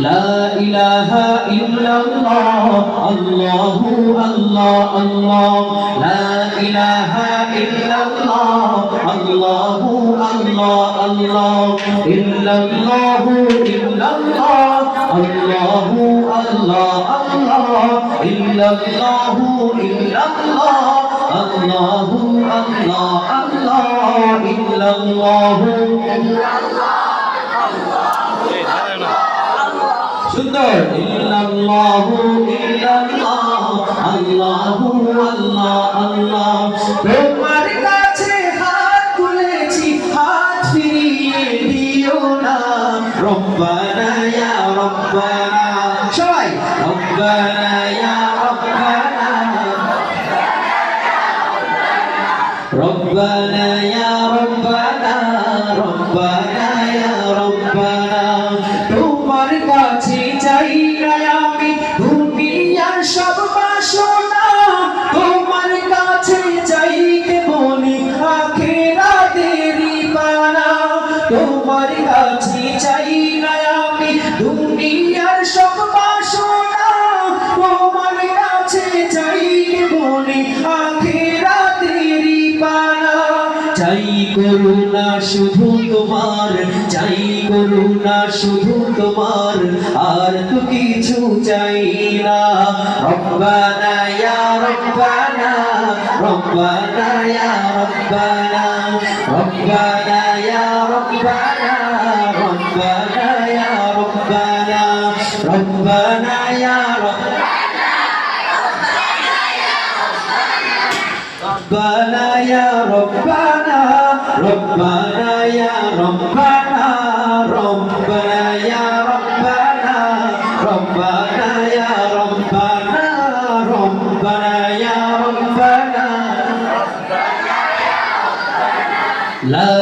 لا إله إلا الله الله الله الله لا إله إلا الله الله الله الله إلا الله إلا الله الله الله الله إلا الله إلا الله الله الله الله إلا الله সুন্দর। ইল্লাল্লাহু ইল্লাল্লাহ আল্লাহু আল্লাহ আল্লাহ তোমার কাছে হাত তুলেছি হাত ফিরিয়ে দিও না রব্বানা ইয়া রব্বানা সবাই রব্বানা ইয়া রব্বানা রব্বানা ইয়া রব্বানা রব্বানা ইয়া কাছে চাই না আমি দুনিয়ার সব চাই চাই শুধু তোমার, চাই করুণা শুধু তোমার। আর তো কিছু চাই না। রব্বানা ইয়া রব্বানা রব্বানা ইয়া রব্বানা। ربنا يا ربنا ربنا يا ربنا ربنا يا ربنا ربنا يا ربنا ربنا يا ربنا ربنا يا ربنا لا